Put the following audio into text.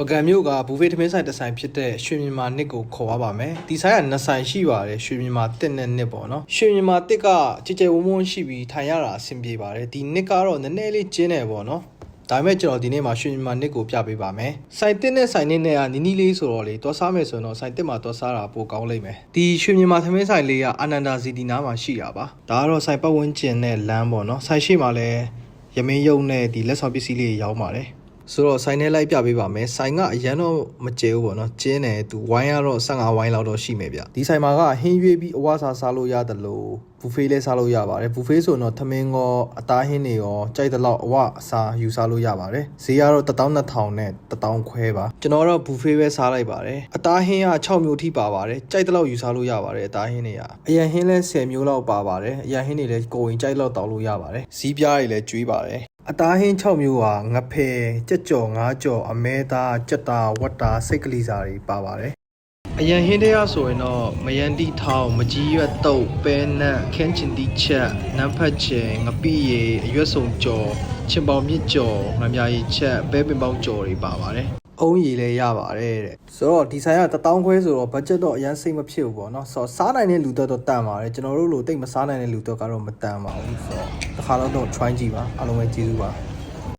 ပကံမျိုးကဘူဖေးထမင်းဆိုင်တစ်ဆိုင်ဖြစ်တဲ့ရွှေမြန်မာနစ်ကိုခေါ်ပါပါမယ်ဒီဆိုင်ကနှစ်ဆိုင်ရှိပါတယ်ရွှေမြန်မာတစ်နဲ့နစ်ပေါ့နော်ရွှေမြန်မာတစ်ကကြည်ကြဲဝုန်းဝုန်းရှိပြီးထိုင်ရတာအဆင်ပြေပါတယ်ဒီနစ်ကတော့နည်းနည်းလေးကျင်းတယ်ပေါ့နော်ဒါပေမဲ့ကျွန်တော်ဒီနေ့မှာရွှေမြန်မာနစ်ကိုပြပေးပါမယ်။စိုင်တစ်နဲ့စိုင်နစ်နဲ့ကနီနီလေးဆိုတော့လေတွားစားမယ်ဆိုတော့စိုင်တစ်မှာတွားစားတာပိုကောင်းလိမ့်မယ်။ဒီရွှေမြန်မာသမင်းဆိုင်လေးကအာနန္ဒာစီတီနာမှာရှိတာပါ။ဒါကတော့စိုင်ပတ်ဝန်းကျင်နဲ့လမ်းပေါ့နော်။စိုင်ရှိမှာလည်းရမင်းရုံနဲ့ဒီလက်ဆောင်ပစ္စည်းလေးတွေရောင်းပါတယ်။ ဆိုတော့ဆိုင်ထဲလိုက်ပြပေးပါမယ်။ဆိုင်ကအရန်တော့မကျဲဘူးပေါ့နော်။ကျင်းတယ်သူဝိုင်းကတော့15ဝိုင်းလောက်တော့ရှိမယ်ဗျ။ဒီဆိုင်မှာကဟင်းရွေးပြီးအဝါစားစားလို့ရတယ်လို့ဘူဖေးလည်းစားလို့ရပါတယ်။ဘူဖေးဆိုတော့ထမင်းကောအသားဟင်းတွေရောကြိုက်တဲ့လောက်အဝအစားယူစားလို့ရပါတယ်။ဈေးကတော့12000နဲ့1000ခွဲပါ။ကျွန်တော်တော့ဘူဖေးပဲစားလိုက်ပါတယ်။အသားဟင်းက6မျိုးထိပါပါတယ်။ကြိုက်တဲ့လောက်ယူစားလို့ရပါတယ်အသားဟင်းတွေကအရန်ဟင်းလည်း10မျိုးလောက်ပါပါတယ်။အရန်ဟင်းတွေလည်းကိုယ်ရင်ကြိုက်လောက်တောက်လို့ရပါတယ်။ဈေးပြားတွေလည်းကျွေးပါတယ်။ အသားဟင်း6မျိုးဟာငဖယ်ကြက်ကြော်ငါးကြော်အမဲသားကြက်သားဝတ်တာစိတ်ကလေးစာတွေပါပါတယ်အရန်ဟင်းတွေကဆိုရင်တော့မယန်တီထောင်မကြီးရွက်တုပ်ပဲနက်ခင်းချင်တီချက်နန်းဖတ်ချင်ငပိရီအရွက်စုံကြော်ချင်ပေါင်မြင့်ကြော်ငမြာရီချက်ပဲပင်ပေါင်းကြော်တွေပါပါတယ် အုံးရည်လည်းရပါတယ်တဲ့ဆိုတော့ဒီဆိုင်က1000ခွဲဆိုတော့ budget တော့အရန်စိတ်မဖြစ်ဘူးပေါ့နော်ဆိုတော့စားနိုင်တဲ့လူတော့တော့တန်ပါတယ်ကျွန်တော်တို့လိုတိတ်မစားနိုင်တဲ့လူတော့ကတော့မတန်ပါဘူးဆိုတော့တစ်ခါတော့တော့ try ကြည့်ပါအားလုံးပဲကျေးဇူးပါ